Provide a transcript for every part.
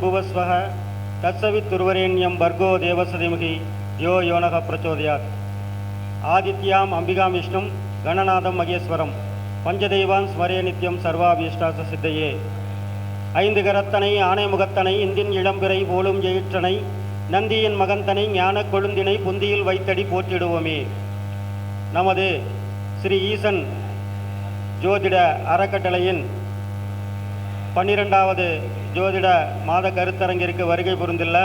பூர்புவஸ்வக தத்சவித்துருவரேண்யம் பர்கோ தேவசதிமுகி யோ யோனக பிரச்சோதயாத். ஆதித்யாம் அம்பிகாம் விஷ்ணும் கணநாதம் மகேஸ்வரம். பஞ்சதெய்வான் ஸ்மரே நித்யம் சர்வாபீஷ்டாச சித்தையே. ஐந்து கரத்தனை ஆனைமுகத்தனை இந்தின் இளம்பிறை போலும் எயிற்றனை நந்தியின் மகந்தனை ஞான கொழுந்தினை புந்தியில் வைத்தடி போற்றிடுவோமே. நமது ஸ்ரீ ஈசன் ஜோதிட அறக்கட்டளையின் பன்னிரெண்டாவது ஜோதிட மாத கருத்தரங்கிற்கு வருகை புரிந்துள்ள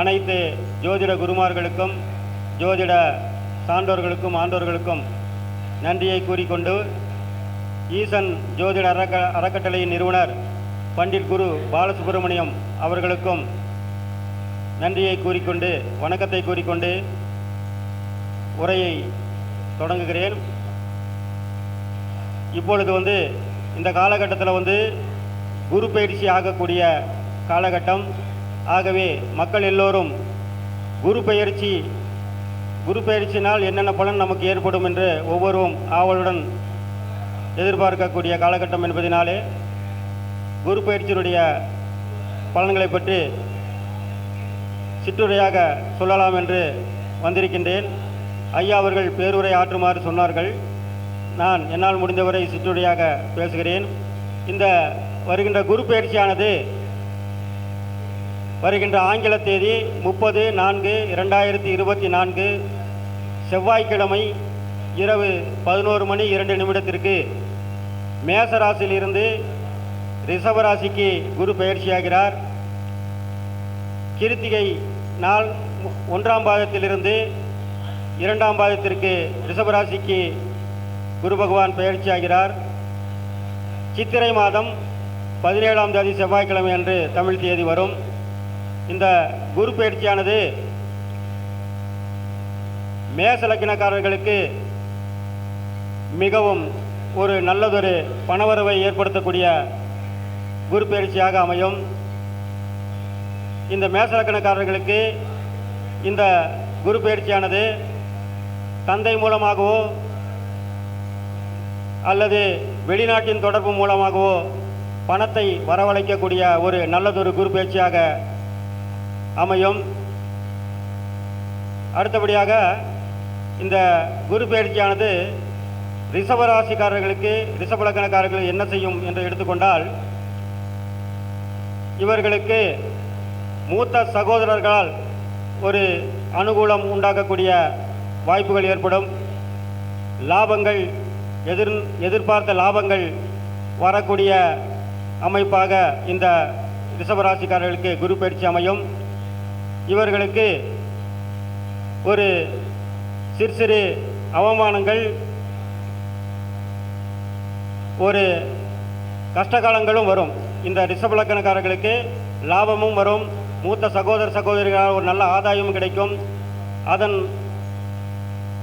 அனைத்து ஜோதிட குருமார்களுக்கும் ஜோதிட சான்றோர்களுக்கும் ஆண்டோர்களுக்கும் நன்றியை கூறிக்கொண்டு ஈசன் ஜோதிட அறக்க அறக்கட்டளையின் நிறுவனர் பண்டிட் குரு பாலசுப்ரமணியம் அவர்களுக்கும் நன்றியை கூறிக்கொண்டு வணக்கத்தை கூறிக்கொண்டு உரையை தொடங்குகிறேன். இப்பொழுது வந்து இந்த காலகட்டத்தில் வந்து குரு பயிற்சி ஆகக்கூடிய காலகட்டம். ஆகவே மக்கள் எல்லோரும் குரு பயிற்சி குரு பயிற்சினால் என்னென்ன பலன் நமக்கு ஏற்படும் என்று ஒவ்வொருவரும் ஆவலுடன் எதிர்பார்க்கக்கூடிய காலகட்டம் என்பதினாலே குரு பயிற்சியினுடைய பலன்களை பற்றி சிற்றுரையாக சொல்லலாம் என்று வந்திருக்கின்றேன். ஐயா அவர்கள் பேருரை ஆற்றுமாறு சொன்னார்கள். நான் என்னால் முடிந்தவரை சிற்றுரையாக பேசுகிறேன். இந்த வருகின்ற குரு பயிற்சியானது வருகின்ற ஆங்கில தேதி முப்பது நான்கு இரண்டாயிரத்தி இருபத்தி நான்கு. செவ்வாய்க்கிழமை இரவு பதினோரு மணி இரண்டு நிமிடத்திற்கு மேசராசியிலிருந்து ரிஷபராசிக்கு குரு பயிற்சியாகிறார். கிருத்திகை நாள் ஒன்றாம் பாதத்திலிருந்து இரண்டாம் பாதத்திற்கு ரிஷபராசிக்கு குரு பகவான் பயிற்சியாகிறார். சித்திரை மாதம் பதினேழாம் தேதி செவ்வாய்க்கிழமை அன்று தமிழ் தேதி வரும். இந்த குரு பயிற்சியானது மேச லக்கினக்காரர்களுக்கு மிகவும் ஒரு நல்லதொரு பணவரவை ஏற்படுத்தக்கூடிய குரு பயிற்சியாக அமையும். இந்த மேசலக்கணக்காரர்களுக்கு இந்த குரு பயிற்சியானது தந்தை மூலமாகவோ அல்லது வெளிநாட்டின் தொடர்பு மூலமாகவோ பணத்தை வரவழைக்கக்கூடிய ஒரு நல்லதொரு குரு பயிற்சியாக அமையும். அடுத்தபடியாக இந்த குரு பயிற்சியானது ரிஷபராசிக்காரர்களுக்கு ரிஷபலக்கணக்காரர்கள் என்ன செய்யும் என்று எடுத்துக்கொண்டால் இவர்களுக்கு மூத்த சகோதரர்களால் ஒரு அனுகூலம் உண்டாக்கக்கூடிய வாய்ப்புகள் ஏற்படும். லாபங்கள் எதிர் எதிர்பார்த்த லாபங்கள் வரக்கூடிய அமைப்பாக இந்த ரிஷபராசிக்காரர்களுக்கு குரு பயிற்சி அமையும். இவர்களுக்கு ஒரு சிறு சிறு அவமானங்கள் ஒரு கஷ்டகாலங்களும் வரும். இந்த ரிஷபலக்கணக்காரர்களுக்கு லாபமும் வரும். மூத்த சகோதர சகோதரிகளால் ஒரு நல்ல ஆதாயமும் கிடைக்கும். அதன்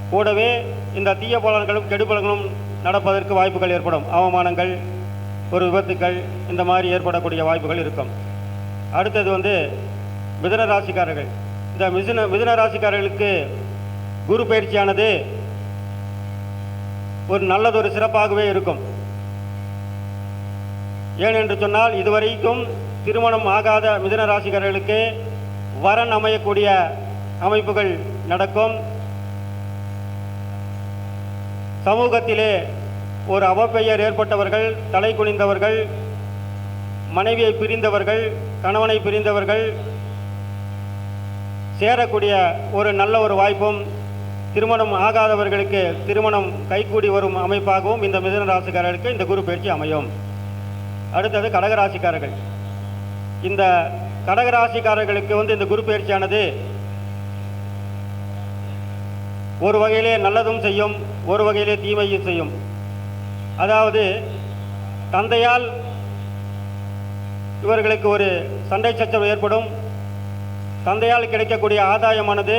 கூடவே இந்த தீய பலன்களும் கெடுபலங்களும் நடப்பதற்கு வாய்ப்புகள் ஏற்படும். அவமானங்கள் ஒரு விபத்துக்கள் இந்த மாதிரி ஏற்படக்கூடிய வாய்ப்புகள் இருக்கும். அடுத்தது வந்து மிதன ராசிக்காரர்கள். இந்த மிதுன மிதுன ராசிக்காரர்களுக்கு குரு பயிற்சியானது ஒரு நல்லதொரு சிறப்பாகவே இருக்கும். ஏனென்று சொன்னால் இதுவரைக்கும் திருமணம் ஆகாத மிதுன ராசிக்காரர்களுக்கு வரன் அமையக்கூடிய அமைப்புகள் நடக்கும். சமூகத்திலே ஒரு அவப்பெயர் ஏற்பட்டவர்கள் தலை குனிந்தவர்கள் மனைவியை பிரிந்தவர்கள் கணவனை பிரிந்தவர்கள் சேரக்கூடிய ஒரு நல்ல ஒரு வாய்ப்பும் திருமணம் ஆகாதவர்களுக்கு திருமணம் கைகூடி வரும் அமைப்பாகவும் இந்த மிதன ராசிக்காரர்களுக்கு இந்த குரு பயிற்சி அமையும். அடுத்தது கடகராசிக்காரர்கள். இந்த கடகராசிக்காரர்களுக்கு வந்து இந்த குரு பயிற்சியானது ஒரு வகையிலே நல்லதும் செய்யும் ஒரு வகையிலே தீமையும் செய்யும். அதாவது தந்தையால் இவர்களுக்கு ஒரு சண்டை சச்சரவு ஏற்படும். தந்தையால் கிடைக்கக்கூடிய ஆதாயமானது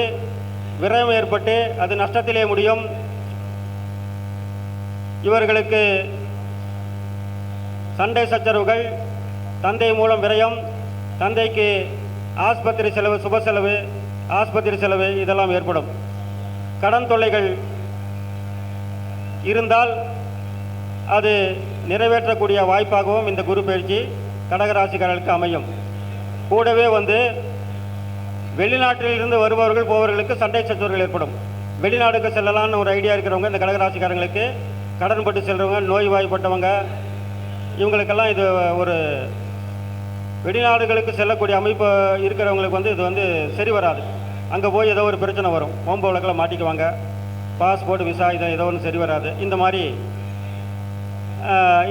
விரயம் ஏற்பட்டு அது நஷ்டத்திலே முடியும். இவர்களுக்கு சண்டை சச்சரவுகள் தந்தை மூலம் விரயம் தந்தைக்கு ஆஸ்பத்திரி செலவு சுப செலவு ஆஸ்பத்திரி செலவு இதெல்லாம் ஏற்படும். கடன் தொல்லைகள் இருந்தால் அது நிறைவேற்றக்கூடிய வாய்ப்பாகவும் இந்த குரு பயிற்சி கடகராசிக்காரர்களுக்கு அமையும். கூடவே வந்து வெளிநாட்டிலிருந்து வருபவர்கள் போவர்களுக்கு சண்டை சச்சரவுகள் ஏற்படும். வெளிநாடுக்கு செல்லலாம்னு ஒரு ஐடியா இருக்கிறவங்க இந்த கடகராசிக்காரங்களுக்கு கடன் பட்டு செல்றவங்க நோய்வாய்ப்பட்டவங்க இவங்களுக்கெல்லாம் இது ஒரு வெளிநாடுகளுக்கு செல்லக்கூடிய அமைப்பு இருக்கிறவங்களுக்கு வந்து இது வந்து சரி வராது. அங்கே போய் ஏதோ ஒரு பிரச்சனை வரும். ஓம்ப வழக்கில் மாட்டிக்குவாங்க. பாஸ்போர்ட் விசா இது ஏதோ ஒன்று சரி வராது. இந்த மாதிரி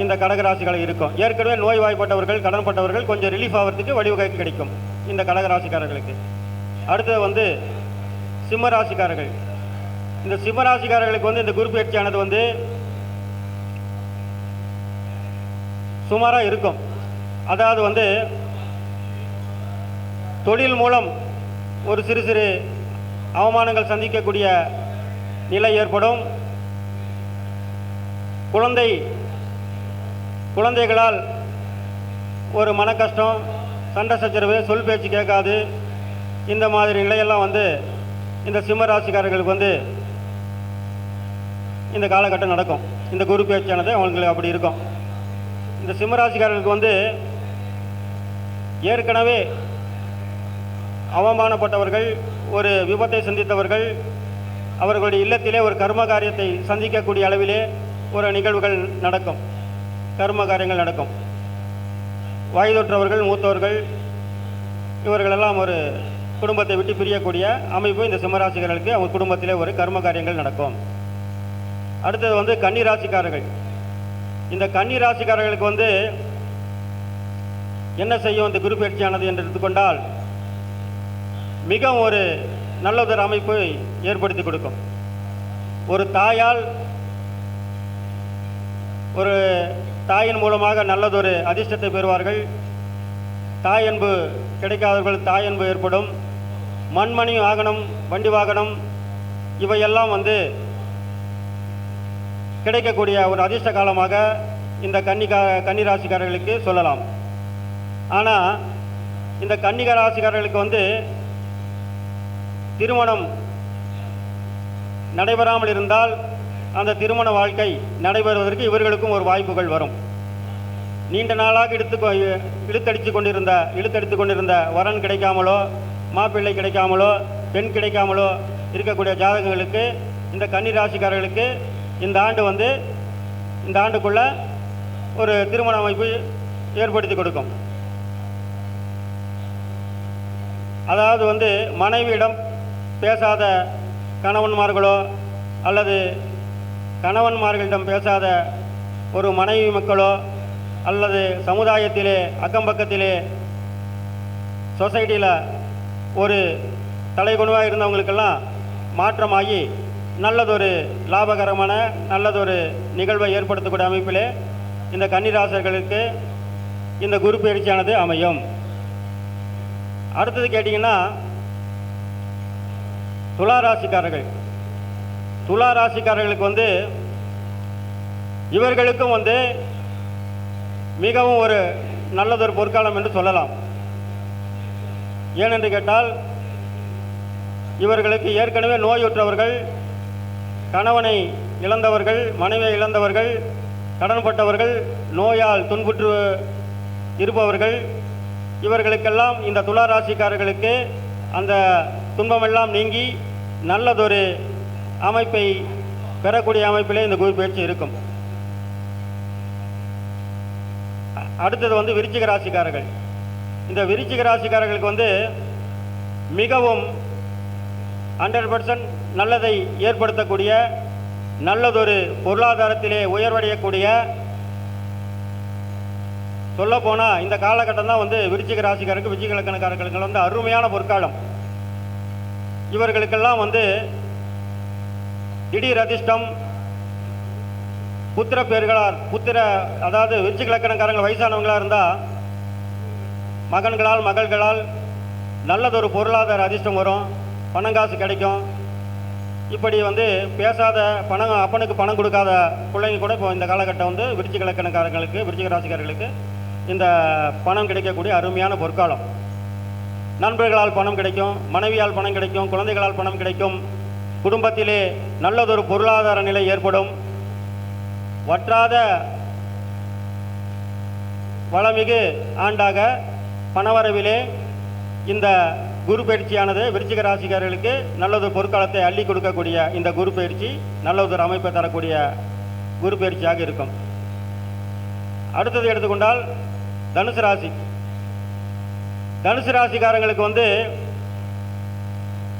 இந்த கடகராசிகளை இருக்கும். ஏற்கனவே நோய்வாய்ப்பட்டவர்கள் கடன்பட்டவர்கள் கொஞ்சம் ரிலீஃப் ஆகிறதுக்கு வழிவகை கிடைக்கும் இந்த கடகராசிக்காரர்களுக்கு. அடுத்தது வந்து சிம்ம ராசிக்காரர்கள் இந்த சிம்ம ராசிக்காரர்களுக்கு வந்து இந்த குரு பயிற்சியானது வந்து சுமாராக இருக்கும். அதாவது வந்து தொழில் மூலம் ஒரு சிறு சிறு அவமானங்கள் சந்திக்கக்கூடிய நிலை ஏற்படும். குழந்தை குழந்தைகளால் ஒரு மன கஷ்டம் சண்டை சச்சரவு சொல் பேச்சு கேட்காது. இந்த மாதிரி நிலையெல்லாம் வந்து இந்த சிம்ம ராசிக்காரர்களுக்கு வந்து இந்த காலகட்டம் நடக்கும். இந்த குரு பேச்சானது அவங்களுக்கு அப்படி இருக்கும். இந்த சிம்மராசிக்காரர்களுக்கு வந்து ஏற்கனவே அவமானப்பட்டவர்கள் ஒரு விபத்தை சந்தித்தவர்கள் அவர்களுடைய இல்லத்திலே ஒரு கர்ம காரியத்தை சந்திக்கக்கூடிய அளவிலே ஒரு நிகழ்வுகள் நடக்கும். கர்ம காரியங்கள் நடக்கும். வயதொற்றவர்கள் மூத்தவர்கள் இவர்களெல்லாம் ஒரு குடும்பத்தை விட்டு பிரியக்கூடிய அமைப்பு இந்த சிம்மராசிக்காரர்களுக்கு அவங்க குடும்பத்திலே ஒரு கர்ம காரியங்கள் நடக்கும். அடுத்தது வந்து கன்னிராசிக்காரர்கள். இந்த கன்னிராசிக்காரர்களுக்கு வந்து என்ன செய்யும் இந்த குரு பயிற்சியானது என்று எடுத்துக்கொண்டால் மிகவும் ஒரு நல்லதொரு அமைப்பை ஏற்படுத்தி கொடுக்கும். ஒரு தாயால் ஒரு தாயின் மூலமாக நல்லதொரு அதிர்ஷ்டத்தை பெறுவார்கள். தாய் அன்பு கிடைக்காதவர்கள் தாய் அன்பு ஏற்படும். மண்மணி வாகனம் வண்டி வாகனம் இவையெல்லாம் வந்து கிடைக்கக்கூடிய ஒரு அதிர்ஷ்ட காலமாக இந்த கன்னிகா கன்னிராசிக்காரர்களுக்கு சொல்லலாம். ஆனால் இந்த கன்னிகா ராசிக்காரர்களுக்கு வந்து திருமணம் நடைபெறாமல் இருந்தால் அந்த திருமண வாழ்க்கை நடைபெறுவதற்கு இவர்களுக்கும் ஒரு வாய்ப்புகள் வரும். நீண்ட நாளாக இழுத்து இழுத்தடித்து கொண்டிருந்த இழுத்தடித்து கொண்டிருந்த வரன் கிடைக்காமலோ மாப்பிள்ளை கிடைக்காமலோ பெண் கிடைக்காமலோ இருக்கக்கூடிய ஜாதகங்களுக்கு இந்த கன்னி ராசிக்காரர்களுக்கு இந்த ஆண்டு வந்து இந்த ஆண்டுக்குள்ள ஒரு திருமண அமைப்பு ஏற்படுத்தி கொடுக்கும். அதாவது வந்து மனைவியிடம் பேசாத கணவன்மார்களோ அல்லது கணவன்மார்களிடம் பேசாத ஒரு மனைவி மக்களோ அல்லது சமுதாயத்திலே அக்கம்பக்கத்திலே சொசைட்டியில் ஒரு தலைகுணவாக இருந்தவங்களுக்கெல்லாம் மாற்றமாகி நல்லதொரு லாபகரமான நல்லதொரு நிகழ்வை ஏற்படுத்தக்கூடிய அமைப்பிலே இந்த கன்னிராசர்களுக்கு இந்த குரு பயிற்சியானது அமையும். அடுத்தது கேட்டிங்கன்னா துலா ராசிக்காரர்கள் துலா ராசிக்காரர்களுக்கு வந்து இவர்களுக்கும் வந்து மிகவும் ஒரு நல்லதொரு பொற்காலம் என்று சொல்லலாம். ஏனென்று கேட்டால் இவர்களுக்கு ஏற்கனவே நோயுற்றவர்கள் கணவனை இழந்தவர்கள் மனைவியை இழந்தவர்கள் கடன்பட்டவர்கள் நோயால் துன்புற்று இருப்பவர்கள் இவர்களுக்கெல்லாம் இந்த துளாராசிக்காரர்களுக்கு அந்த துன்பமெல்லாம் நீங்கி நல்லதொரு அமைப்பை பெறக்கூடிய அமைப்பிலே இந்த குரு பயிற்சி இருக்கும். அடுத்தது வந்து விருச்சிக ராசிக்காரர்கள். இந்த விருச்சிக ராசிக்காரர்களுக்கு வந்து மிகவும் ஹண்ட்ரட் பர்சன்ட் நல்லதை ஏற்படுத்தக்கூடிய நல்லதொரு பொருளாதாரத்திலே உயர்வடையக்கூடிய சொல்லப்போனால் இந்த காலகட்டம் தான் வந்து விருச்சிக ராசிக்காரருக்கு விருச்சிக வந்து அருமையான பொற்காலம். இவர்களுக்கெல்லாம் வந்து திடீர் அதிர்ஷ்டம் புத்திர பேர்களால் புத்திர அதாவது விருச்சிக இலக்கணக்காரங்க வயசானவங்களாக இருந்தால் மகன்களால் மகள்களால் நல்லதொரு பொருளாதார அதிர்ஷ்டம் வரும். பணம் காசு கிடைக்கும். இப்படி வந்து பேசாத பணம் அப்பனுக்கு பணம் கொடுக்காத பிள்ளைங்க கூட இப்போ இந்த காலகட்டம் வந்து விருச்சிக இலக்கணக்காரங்களுக்கு விருச்சிக ராசிக்காரர்களுக்கு இந்த பணம் கிடைக்கக்கூடிய அருமையான பொற்காலம். நண்பர்களால் பணம் கிடைக்கும் மனைவியால் பணம் கிடைக்கும் குழந்தைகளால் பணம் கிடைக்கும் குடும்பத்திலே நல்லதொரு பொருளாதார நிலை ஏற்படும். வற்றாத வளமிகு ஆண்டாக பணவரவிலே இந்த குரு பயிற்சியானது விருச்சிக ராசிக்காரர்களுக்கு நல்லது பொற்காலத்தை அள்ளி கொடுக்கக்கூடிய இந்த குரு பயிற்சி நல்லதொரு அமைப்பை தரக்கூடிய குரு பயிற்சியாக இருக்கும். அடுத்தது எடுத்துக்கொண்டால் தனுசு ராசி. தனுசு ராசிக்காரங்களுக்கு வந்து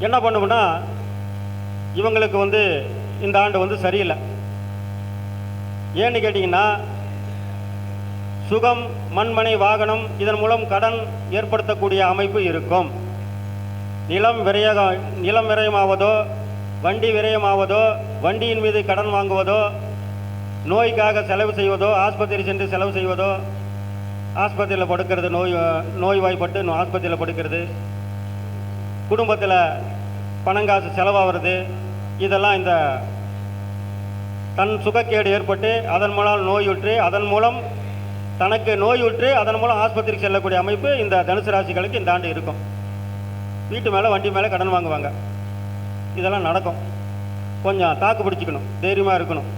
என்ன பண்ணுவோம்னா இவங்களுக்கு வந்து இந்த ஆண்டு வந்து சரியில்லை. ஏன்னு கேட்டிங்கன்னா சுகம் மண்மனை வாகனம் இதன் மூலம் கடன் ஏற்படுத்தக்கூடிய அமைப்பு இருக்கும். நிலம் விரயம் நிலம் விரயமாவதோ வண்டி விரயமாவதோ வண்டியின் மீது கடன் வாங்குவதோ நோய்க்காக செலவு செய்வதோ ஆஸ்பத்திரி சென்று செலவு செய்வதோ ஆஸ்பத்திரியில் படுக்கிறது நோய் நோய்வாய்ப்பட்டு ஆஸ்பத்திரியில் படுக்கிறது குடும்பத்தில் பணங்காசு செலவாகிறது இதெல்லாம் இந்த தன் சுகக்கேடு ஏற்பட்டு அதன் மூலம் நோயுற்று அதன் மூலம் தனக்கு நோயுற்று அதன் மூலம் ஆஸ்பத்திரிக்கு செல்லக்கூடிய அமைப்பு இந்த தனுசு ராசிகளுக்கு இந்த ஆண்டு இருக்கும். வீட்டு மேலே வண்டி மேலே கடன் வாங்குவாங்க. இதெல்லாம் நடக்கும். கொஞ்சம் தாக்கு பிடிச்சிக்கணும். தைரியமாக இருக்கணும்.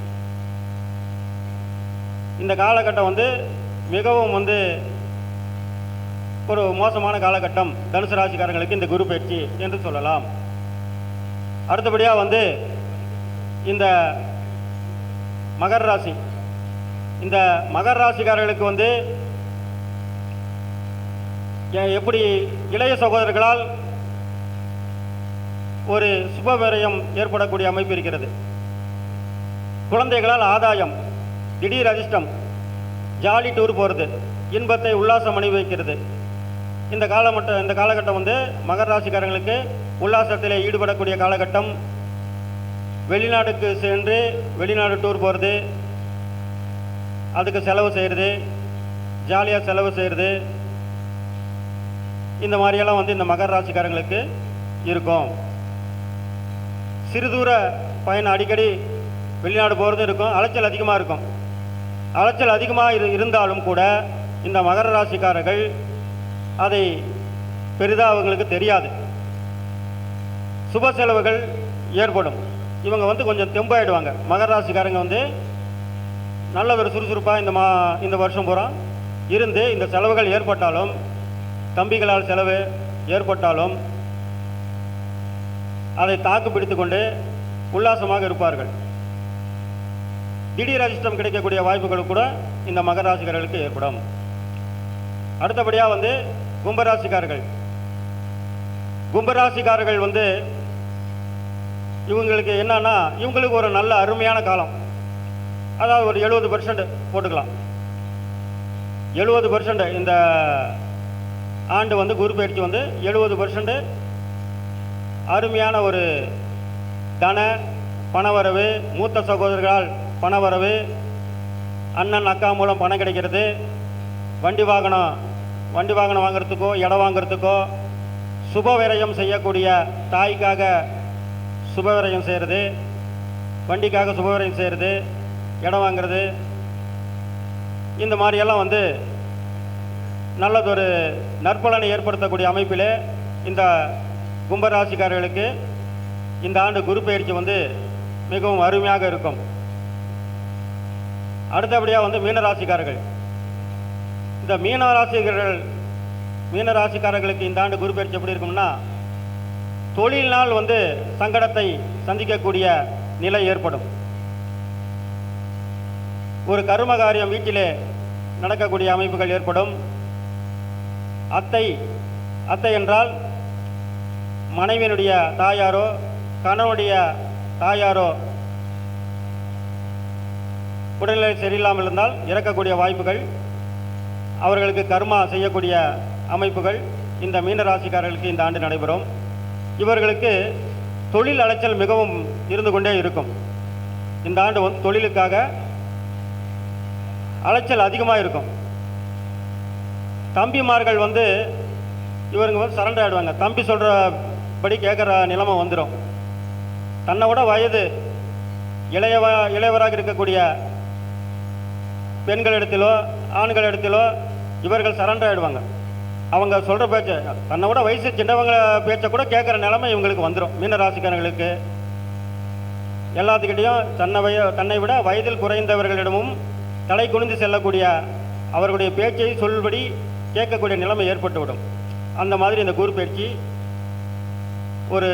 இந்த காலகட்டம் வந்து மிகவும் வந்து ஒரு மோசமான காலகட்டம். தனுசு ராசிக்காரங்களுக்கு இந்த குரு பயிற்சி என்று சொல்லலாம். அடுத்தபடியாக வந்து இந்த மகர ராசி. இந்த மகர ராசிக்காரர்களுக்கு வந்து எப்படி இளைய சகோதரர்களால் ஒரு சுபவிரயம் ஏற்படக்கூடிய அமைப்பு இருக்கிறது. குழந்தைகளால் ஆதாயம் திடீர் அதிர்ஷ்டம் ஜாலி டூர் போகிறது இன்பத்தை உல்லாசம் அனுபவிக்கிறது இந்த காலமட்ட இந்த காலகட்டம் வந்து மகர ராசிக்காரங்களுக்கு உல்லாசத்தில் ஈடுபடக்கூடிய காலகட்டம் வெளிநாட்டுக்கு சென்று வெளிநாடு டூர் போகிறது அதுக்கு செலவு செய்கிறது ஜாலியாக செலவு செய்கிறது இந்த மாதிரியெல்லாம் வந்து இந்த மகர ராசிக்காரங்களுக்கு இருக்கும். சிறுதூர பயணம் அடிக்கடி வெளிநாடு போகிறதும் இருக்கும் அலைச்சல் அதிகமாக இருக்கும். அலைச்சல் அதிகமாக இரு இருந்தாலும் கூட இந்த மகர ராசிக்காரர்கள் அதை பெரிதாக அவங்களுக்கு தெரியாது. சுப செலவுகள் ஏற்படும். இவங்க வந்து கொஞ்சம் தெம்பாயிடுவாங்க. மகர ராசிக்காரங்க வந்து நல்ல ஒரு சுறுசுறுப்பாக இந்த மா இந்த வருஷம் பூரா இருந்து இந்த செலவுகள் ஏற்பட்டாலும் தம்பிகளால் செலவு ஏற்பட்டாலும் அதை தாக்கு பிடித்து கொண்டு உல்லாசமாக இருப்பார்கள். திடீர் அதிர்ஷ்டம் கிடைக்கக்கூடிய வாய்ப்புகள் கூட இந்த மகர ராசிக்காரர்களுக்கு ஏற்படும். அடுத்தபடியாக வந்து கும்பராசிக்காரர்கள். கும்பராசிக்காரர்கள் வந்து இவங்களுக்கு என்னன்னா இவங்களுக்கு ஒரு நல்ல அருமையான காலம். அதாவது ஒரு எழுபது பர்சன்ட் போட்டுக்கலாம். எழுபது பர்சன்ட் இந்த ஆண்டு வந்து குரு பயிற்சி வந்து எழுபது பர்சன்ட் அருமையான ஒரு தன பணவரவு மூத்த சகோதரர்களால் பணவரவு அண்ணன் அக்கா மூலம் பணம் கிடைக்கிறது. வண்டி வாகனம் வண்டி வாகனம் வாங்கிறதுக்கோ இடம் வாங்குறதுக்கோ சுப விரயம் செய்யக்கூடிய தாய்க்காக சுபவிரயம் செய்கிறது வண்டிக்காக சுபவிரயம் செய்கிறது இடம் வாங்குறது. இந்த மாதிரியெல்லாம் வந்து நல்லதொரு நற்பலனை ஏற்படுத்தக்கூடிய அமைப்பில் இந்த கும்பராசிக்காரர்களுக்கு இந்த ஆண்டு குரு பயிற்சி வந்து மிகவும் அருமையாக இருக்கும். அடுத்தபடியாக வந்து மீனராசிக்காரர்கள். இந்த மீனராசிக்காரர்கள் மீனராசிக்காரர்களுக்கு இந்த ஆண்டு குரு பயிற்சி எப்படி இருக்கும்னா தொழிலினால் வந்து சங்கடத்தை சந்திக்கக்கூடிய நிலை ஏற்படும். ஒரு கரும காரியம் வீட்டிலே நடக்கக்கூடிய அமைப்புகள் ஏற்படும். அத்தை அத்தை என்றால் மனைவியினுடைய தாயாரோ கணவனுடைய தாயாரோ உடல்நிலை சரியில்லாமல் இருந்தால் இறக்கக்கூடிய வாய்ப்புகள் அவர்களுக்கு கர்மா செய்யக்கூடிய அமைப்புகள் இந்த மீனராசிக்காரர்களுக்கு இந்த ஆண்டு நடைபெறும். இவர்களுக்கு தொழில் அலைச்சல் மிகவும் இருந்து கொண்டே இருக்கும். இந்த ஆண்டு வந்து தொழிலுக்காக அலைச்சல் அதிகமாக இருக்கும். தம்பிமார்கள் வந்து இவருங்க வந்து சரண்டர் ஆகிடுவாங்க தம்பி சொல்கிறபடி கேட்குற நிலைமை வந்துடும் தன்னை விட வயது இளையவா இளையவராக இருக்கக்கூடிய பெண்களிடத்திலோ ஆண்களிடத்திலோ இவர்கள் சரண்டர் ஆகிடுவாங்க அவங்க சொல்கிற பேச்சை தன்னை விட வயசு சின்னவங்க பேச்சை கூட கேட்குற நிலமை இவங்களுக்கு வந்துடும் மீனராசிக்காரங்களுக்கு எல்லாத்துக்கிட்டையும் தன்னை வய தன்னை விட வயதில் குறைந்தவர்களிடமும் தலை குனிந்து செல்லக்கூடிய அவர்களுடைய பேச்சை சொல்படி கேட்கக்கூடிய நிலைமை ஏற்பட்டுவிடும். அந்த மாதிரி இந்த குரு பயிற்சி ஒரு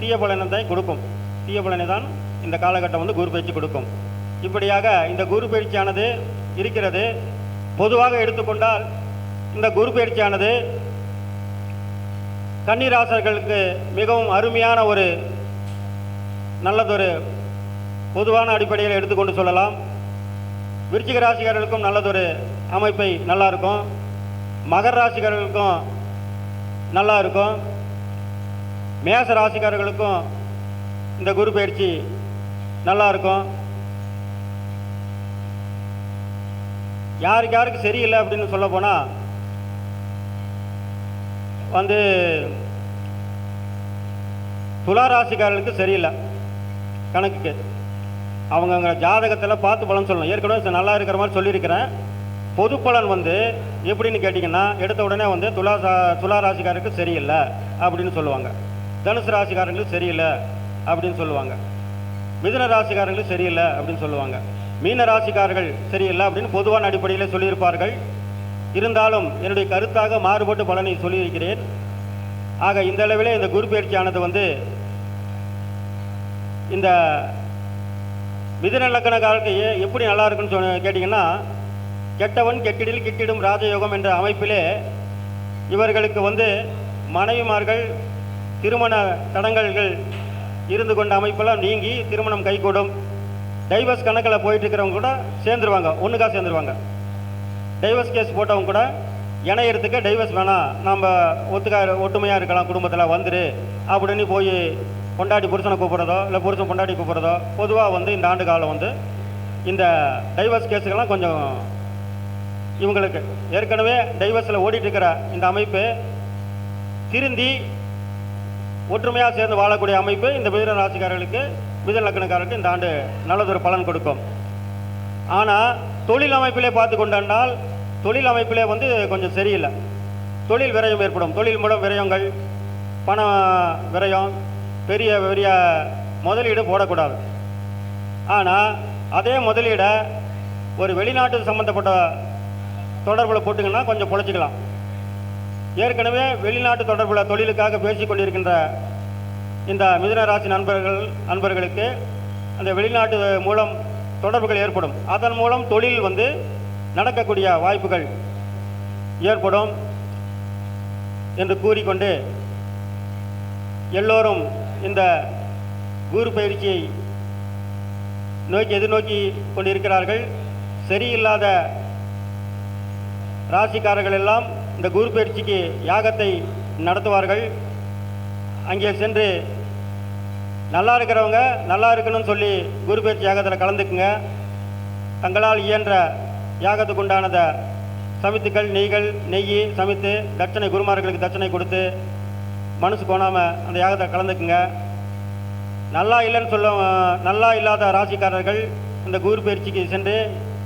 தீய பலனை கொடுக்கும். தீய பலனை தான் இந்த காலகட்டம் வந்து குரு பயிற்சி கொடுக்கும். இப்படியாக இந்த குரு பயிற்சியானது இருக்கிறது. பொதுவாக எடுத்துக்கொண்டால் இந்த குரு பயிற்சியானது கன்னிராசர்களுக்கு மிகவும் அருமையான ஒரு நல்லதொரு பொதுவான அடிப்படையில் எடுத்துக்கொண்டு சொல்லலாம். விருச்சிக ராசிக்காரர்களுக்கும் நல்லதொரு அமைப்பை நல்லா இருக்கும். மகர ராசிக்காரர்களுக்கும் நல்லா இருக்கும். மேச ராசிக்காரர்களுக்கும் இந்த குரு பயிற்சி நல்லா இருக்கும். யாருக்கு யாருக்கு சரியில்லை அப்படின்னு சொல்ல போனால் வந்து துலா ராசிக்காரர்களுக்கு சரியில்லை. கணக்குக்கு. அவங்கவுங்க ஜாதகத்தில் பார்த்து பலன் சொல்லணும். ஏற்கனவே நல்லா இருக்கிற மாதிரி சொல்லியிருக்கிறேன். பொது பலன் வந்து எப்படின்னு கேட்டிங்கன்னா எடுத்த உடனே வந்து துலா சா துலா ராசிக்காரருக்கு சரியில்லை அப்படின்னு சொல்லுவாங்க. தனுசு ராசிக்காரங்களுக்கு சரியில்லை அப்படின்னு சொல்லுவாங்க. மிதுன ராசிக்காரங்களுக்கு சரியில்லை அப்படின்னு சொல்லுவாங்க. மீன ராசிக்காரர்கள் சரியில்லை அப்படின்னு பொதுவான அடிப்படையில் சொல்லியிருப்பார்கள். இருந்தாலும் என்னுடைய கருத்தாக மாறுபட்டு பலனை சொல்லியிருக்கிறேன். ஆக இந்த அளவிலே இந்த குரு பயிற்சியானது வந்து இந்த மிதுன லக்கணக்காரருக்கு எப்படி நல்லா இருக்குன்னு சொன்ன கேட்டிங்கன்னா கெட்டவன் கெட்டிடில் கிட்டிடும் ராஜயோகம் என்ற அமைப்பிலே இவர்களுக்கு வந்து மனைவிமார்கள் திருமண தடங்கல்கள் இருந்து கொண்ட அமைப்பெல்லாம் நீங்கி திருமணம் கைகூடும். டைவர்ஸ் கணக்கில் போயிட்டு இருக்கிறவங்க கூட சேர்ந்துருவாங்க ஒன்றுக்காக சேர்ந்துருவாங்க. டைவர்ஸ் கேஸ் போட்டவங்க கூட இணையறதுக்கு டைவர்ஸ் வேணாம். நம்ம ஒத்துக்கா ஒற்றுமையாக இருக்கலாம் குடும்பத்தில் வந்துரு அப்படின்னு போய் பொண்டாட்டி புருஷனை கூப்பிட்றதோ இல்லை புருஷன் பொண்டாட்டி கூப்பிட்றதோ பொதுவாக வந்து இந்த ஆண்டு காலம் வந்து இந்த டைவர்ஸ் கேஸுக்கெல்லாம் கொஞ்சம் இவங்களுக்கு ஏற்கனவே டைவர்ஸில் ஓடிட்டுருக்கிற இந்த அமைப்பு திருந்தி ஒற்றுமையாக சேர்ந்து வாழக்கூடிய அமைப்பு இந்த மிதுன ராசிக்காரர்களுக்கு மிதுன லக்கணக்காரர்களுக்கு இந்த ஆண்டு நல்லதொரு பலன் கொடுக்கும். ஆனால் தொழில் அமைப்பிலே பார்த்து கொண்டால் தொழில் அமைப்பிலே வந்து கொஞ்சம் சரியில்லை. தொழில் விரயம் ஏற்படும். தொழில் மூலம் விரயங்கள் பண விரயம் பெரிய பெரிய முதலீடு போடக்கூடாது. ஆனால் அதே முதலீடை ஒரு வெளிநாட்டு சம்மந்தப்பட்ட தொடர்பில் போட்டிங்கன்னா கொஞ்சம் பொழைச்சிக்கலாம். ஏற்கனவே வெளிநாட்டு தொடர்பில் தொழிலுக்காக பேசி கொண்டிருக்கின்ற இந்த மிதுன ராசி நண்பர்கள் நண்பர்களுக்கு அந்த வெளிநாட்டு மூலம் தொடர்புகள் ஏற்படும். அதன் மூலம் தொழில் வந்து நடக்கக்கூடிய வாய்ப்புகள் ஏற்படும் என்று கூறிக்கொண்டு எல்லோரும் இந்த குரு பயிற்சியை நோக்கி எதிர்நோக்கி கொண்டிருக்கிறார்கள். சரியில்லாத ராசிக்காரர்கள் எல்லாம் இந்த குரு பயிற்சிக்கு யாகத்தை நடத்துவார்கள். அங்கே சென்று நல்லா இருக்கிறவங்க நல்லா இருக்கணும்னு சொல்லி குரு பயிற்சி யாகத்தில் கலந்துக்குங்க. தங்களால் இயன்ற யாகத்துக்கு உண்டானதை சமித்துக்கள் நெய்கள் நெய் சமைத்து தட்சணை குருமார்களுக்கு தட்சணை கொடுத்து மனசு கோணாமல் அந்த யாகத்தை கலந்துக்குங்க. நல்லா இல்லைன்னு சொல்ல நல்லா இல்லாத ராசிக்காரர்கள் இந்த குரு பயிற்சிக்கு சென்று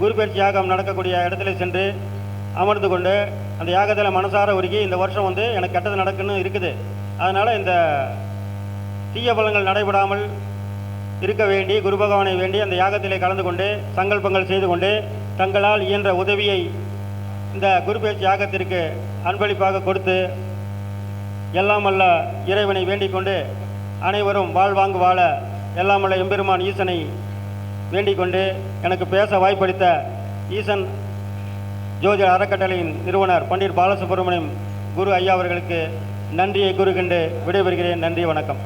குரு பயிற்சி யாகம் நடக்கக்கூடிய இடத்துல சென்று அமர்ந்து கொண்டு அந்த யாகத்தில் மனசார உருகி இந்த வருஷம் வந்து எனக்கு கெட்டது நடக்குன்னு இருக்குது. அதனால் இந்த தீய பலங்கள் நடைபெறாமல் இருக்க வேண்டி குரு பகவானை வேண்டி அந்த யாகத்திலே கலந்து கொண்டு சங்கல்பங்கள் செய்து கொண்டு தங்களால் இயன்ற உதவியை இந்த குரு யாகத்திற்கு அன்பளிப்பாக கொடுத்து எல்லாம் அல்ல இறைவனை வேண்டிக் கொண்டு அனைவரும் வாழ்வாங்கு வாழ எல்லாம் அல்ல எம்பெருமான் ஈசனை வேண்டிக் கொண்டு எனக்கு பேச வாய்ப்பளித்த ஈசன் ஜோதிட அறக்கட்டளையின் நிறுவனர் பண்டிட் பாலசுப்ரமணியம் குரு ஐயா அவர்களுக்கு நன்றியை கூறுகின்ற விடைபெறுகிறேன். நன்றி வணக்கம்.